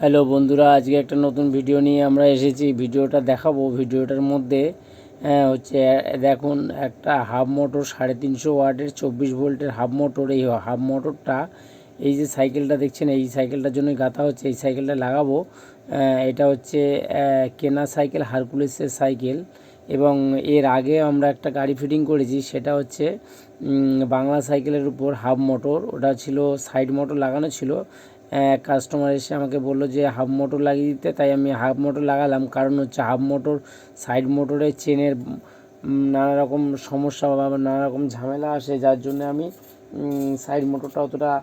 Hello বন্ধুরা আজকে একটা নতুন ভিডিও নিয়ে আমরা এসেছি। ভিডিওটা দেখাবো। ভিডিওটার মধ্যে আহ, হচ্ছে দেখুন একটা হাফ মোটর সাড়ে তিনশো ওয়াটের চব্বিশ ভোল্টের হাফ মোটর। এই হাফ মোটরটা এই যে সাইকেলটা দেখছেন এই সাইকেলটার জন্যই গাঁথা হচ্ছে। এই সাইকেলটা লাগাবো এটা হচ্ছে কেনা সাইকেল হারকুলিসের সাইকেল। এবং এর আগে আমরা একটা গাড়ি ফিটিং করেছি সেটা হচ্ছে বাংলা সাইকেলের উপর হাফ মোটর। ওটা ছিল সাইড মোটর লাগানো ছিল। কাস্টমার এসে আমাকে বলল যে হাফ মোটর লাগিয়ে দিতে, তাই আমি হাফ মোটর লাগালাম। কারণ হচ্ছে হাফ মোটর সাইড মোটরের চেনের নানা রকম সমস্যা বা নানা রকম ঝামেলা আসে, যার জন্য আমি সাইড মোটরটা অতটা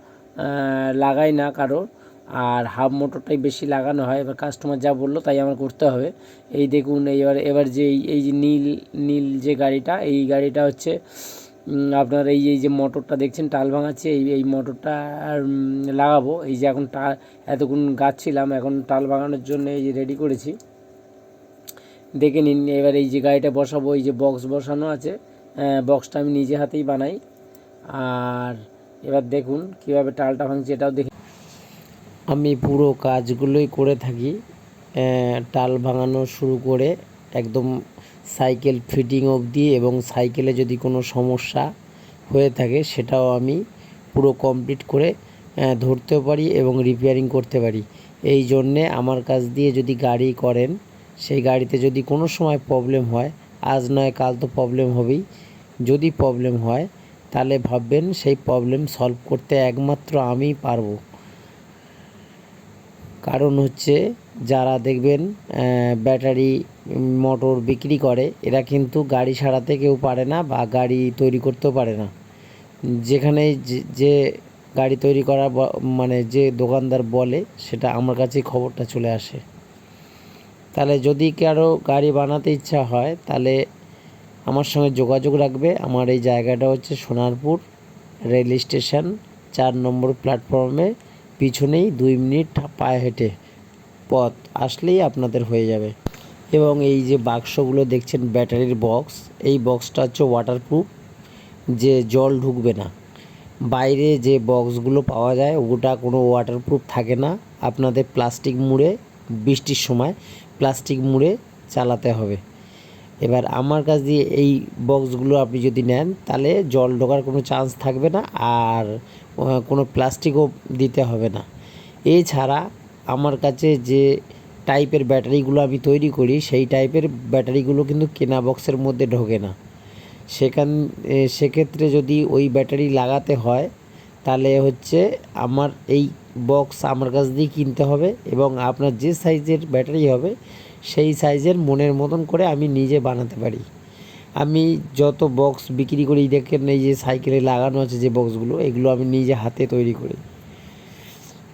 লাগাই না কারও আর হাফ মোটরটাই বেশি লাগানো হয়, এবার কাস্টমার যা বলল তাই আমার করতে হবে। এই দেখুন, এইবার, এবার যে এই- যে নীল নীল যে গাড়িটা, এই গাড়িটা হচ্ছে আপনার এই এই যে মোটরটা দেখছেন, টাল ভাঙাচ্ছে, এই এই মোটরটা লাগাবো। এই যে এখন টা, এতক্ষণ গাচ্ছিলাম, এখন টাল ভাঙানোর জন্য এই যে রেডি করেছি। দেখে নিন, এবার এই যে গাড়িটা বসাবো, এই যে বক্স বসানো আছে বক্সটা আমি নিজে হাতেই বানাই। আর এবার দেখুন কীভাবে টালটা ভাঙছে, এটাও দেখে আমি পুরো কাজগুলোই করে থাকি টাল ভাঙানো শুরু করে একদম সাইকেল ফিটিং অবধি এবং সাইকেলে যদি কোনো সমস্যা হয়ে থাকে, সেটাও আমি পুরো কমপ্লিট করে ধরতেও পারি এবং রিপেয়ারিং করতে পারি। এই জন্যে আমার কাছ দিয়ে যদি গাড়ি করেন, সেই গাড়িতে যদি কোনো সময় প্রবলেম হয়, আজ নয়, কাল তো প্রবলেম হবেই, যদি প্রবলেম হয়, তাহলে ভাববেন সেই প্রবলেম সলভ করতে একমাত্র আমিই পারব। কারণ হচ্ছে যারা দেখবেন ব্যাটারি, মোটর বিক্রি করে, এরা কিন্তু গাড়ি সারাতে কেউ পারে না বা গাড়ি তৈরি করতেও পারে না। যেখানে যে- গাড়ি তৈরি করা মানে যে দোকানদার বলে, সেটা আমার কাছেই খবরটা চলে আসে। তাহলে যদি কারও গাড়ি বানাতে ইচ্ছা হয়, তাহলে আমার সঙ্গে যোগাযোগ রাখবে। আমার এই জায়গাটা হচ্ছে সোনারপুর রেল স্টেশন, চার নম্বর প্ল্যাটফর্মে। পিছনেই দুই মিনিট পায়ে হেঁটে পথ আসলেই আপনাদের হয়ে যাবে। এবং এই যে বাক্সগুলো দেখছেন ব্যাটারির বক্স, এই বক্সটা হচ্ছে ওয়াটারপ্রুফ যে জল ঢুকবে না। বাইরে যে বক্সগুলো পাওয়া যায়, ওটা কোনো ওয়াটারপ্রুফ থাকে না। আপনাদের প্লাস্টিক মুড়ে বৃষ্টির সময় প্লাস্টিক মুড়ে চালাতে হবে। এবার আমার কাছ দিয়ে এই বক্সগুলো আপনি যদি নেন, তাহলে জল ঢোকার কোনো চান্স থাকবে না আর কোনো প্লাস্টিকও দিতে হবে না। এছাড়া আমার কাছে যে টাইপের ব্যাটারিগুলো আমি তৈরি করি, সেই টাইপের ব্যাটারিগুলো কিন্তু কেনা বক্সের মধ্যে ঢোকে না। সেখান সেক্ষেত্রে যদি ওই ব্যাটারি লাগাতে হয়, তাহলে হচ্ছে আমার এই বক্স আমার কাছ দিয়ে কিনতে হবে এবং আপনার যে সাইজের ব্যাটারি হবে সেই সাইজের মনের মতন করে আমি নিজে বানাতে পারি। আমি যত বক্স বিক্রি করি, দেখেন এই যে সাইকেলে লাগানো আছে যে বক্সগুলো এগুলো আমি নিজে হাতে তৈরি করি।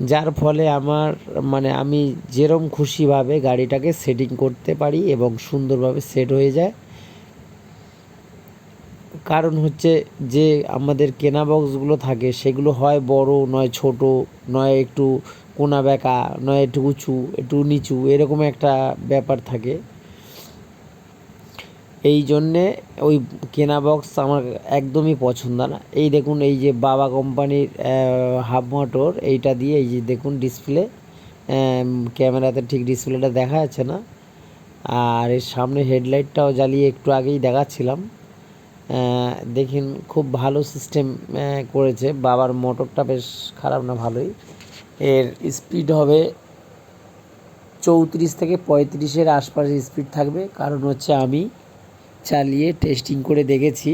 যার ফলে আমার মানে আমি যেরম খুশিভাবে গাড়িটাকে সেটিং করতে পারি এবং সুন্দরভাবে সেট হয়ে যায়। কারণ হচ্ছে যে আমাদের কেনা বক্সগুলো থাকে, সেগুলো হয় বড়, নয় ছোট, নয় একটু কোনা বেঁকা, নয় একটু উঁচু, একটু নিচু, এরকম একটা ব্যাপার থাকে। এই জন্যে ওই কেনা বক্স আমার একদমই পছন্দ না। এই দেখুন, এই যে বাবা কোম্পানির হাফ মোটর এইটা দিয়ে এই যে দেখুন ডিসপ্লে ক্যামেরাতে ঠিক ডিসপ্লেটা দেখা যাচ্ছে না। আর এর সামনে হেডলাইটটাও জ্বালিয়ে একটু আগেই দেখাচ্ছিলাম। দেখেন খুব ভালো সিস্টেম করেছে। বাবার মোটরটা বেশ খারাপ না, ভালোই। এর স্পিড হবে চৌত্রিশ থেকে পঁয়ত্রিশের আশপাশে স্পিড থাকবে। কারণ হচ্ছে আমি চালিয়ে টেস্টিং করে দেখেছি।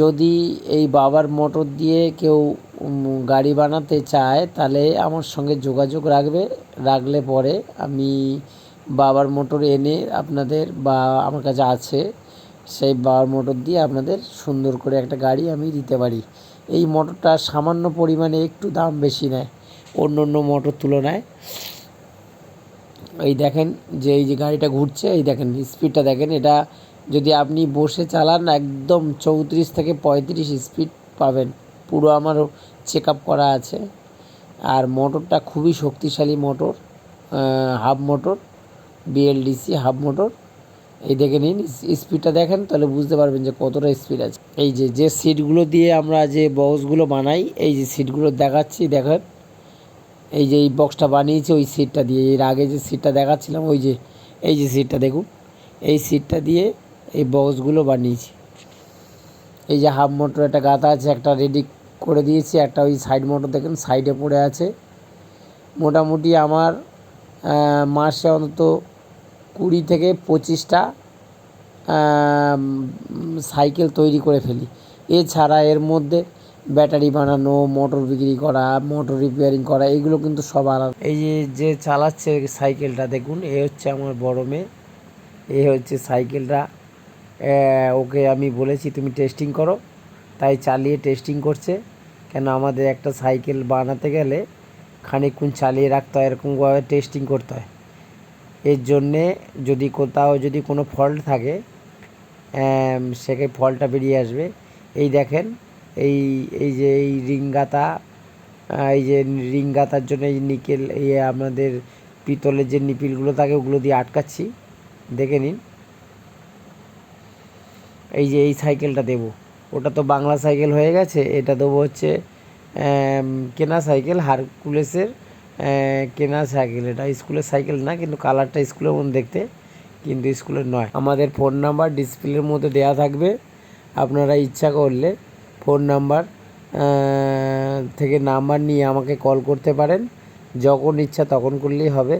যদি এই বাবার মোটর দিয়ে কেউ গাড়ি বানাতে চায়, তাহলে আমার সঙ্গে যোগাযোগ রাখবে। রাখলে পরে আমি বাবার মোটর এনে আপনাদের বা আমার কাছে আছে, সেই বাবার মোটর দিয়ে আপনাদের সুন্দর করে একটা গাড়ি আমি দিতে পারি। এই মোটরটা সামান্য পরিমাণে একটু দাম বেশি নেয় অন্য অন্য মোটর তুলনায়। এই দেখেন যে এই যে গাড়িটা ঘুরছে, এই দেখেন স্পিডটা দেখেন, এটা যদি আপনি বসে চালান একদম চৌত্রিশ থেকে পঁয়ত্রিশ স্পিড পাবেন। পুরো আমারও চেক আপ করা আছে। আর মোটরটা খুবই শক্তিশালী motor half motor BLDC half motor এই দেখে নিন, স্পিডটা দেখেন, তাহলে বুঝতে পারবেন যে কতটা স্পিড আছে। এই যে যে সিটগুলো দিয়ে আমরা যে বক্সগুলো বানাই, এই যে সিটগুলো দেখাচ্ছি, দেখেন। এই যে এই বক্সটা বানিয়েছি, ওই সিটটা দিয়ে, এর আগে যে সিটটা দেখাচ্ছিলাম, ওই যে, এই যে সিটটা দেখুন, এই সিটটা দিয়ে এই বক্সগুলো বানিয়েছি। এই যে হাফ মোটর একটা গাঁথা আছে, একটা রেডি করে দিয়েছি, একটা ওই সাইড মোটর দেখুন সাইডে পড়ে আছে। মোটামুটি আমার মাসে অন্তত কুড়ি থেকে পঁচিশটা সাইকেল তৈরি করে ফেলি। এছাড়া এর মধ্যে ব্যাটারি বানানো, মোটর বিক্রি করা, মোটর রিপেয়ারিং করা, এগুলো কিন্তু সব আলাদা। এই যে যে চালাচ্ছে সাইকেলটা, দেখুন, এ হচ্ছে আমার বড় মেয়ে। এ হচ্ছে সাইকেলটা। ওকে আমি বলেছি, তুমি টেস্টিং করো। তাই চালিয়ে টেস্টিং করছে। কেন আমাদের একটা সাইকেল বানাতে গেলে খানিকক্ষণ চালিয়ে রাখতে হয়, এরকমভাবে টেস্টিং করতে হয়। এর জন্যে যদি কোথাও যদি কোনো ফল্ট থাকে সেখানে ফলটা বেরিয়ে আসবে। এই দেখেন, এই এই যে এই রিঙ্গাতা এই যে রিঙ্গাতার জন্য এই নিকেল, এই আমাদের পিতলের যে নিপিলগুলো থাকে, ওগুলো দিয়ে আটকাচ্ছি। দেখে নিন। এই যে এই সাইকেলটা দেব। ওটা তো বাংলা সাইকেল হয়ে গেছে। এটা দেবো হচ্ছে কেনা সাইকেল হারকুলেসের কেনা সাইকেল, এটা স্কুলের সাইকেল না, কিন্তু কালারটা স্কুলের মতো দেখতে, কিন্তু স্কুলের নয়। আমাদের ফোন নাম্বার ডিসপ্লের মধ্যে দেওয়া থাকবে, আপনারা ইচ্ছা করলে ফোন নাম্বার থেকে নাম্বার নিয়ে আমাকে কল করতে পারেন। যখন ইচ্ছা তখন করলেই হবে,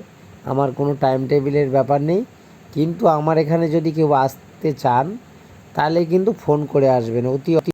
আমার কোনো টাইম টেবিলের ব্যাপার নেই। কিন্তু আমার এখানে যদি কেউ আসতে চান, তাহলে কিন্তু ফোন করে আসবেন। অতি অতি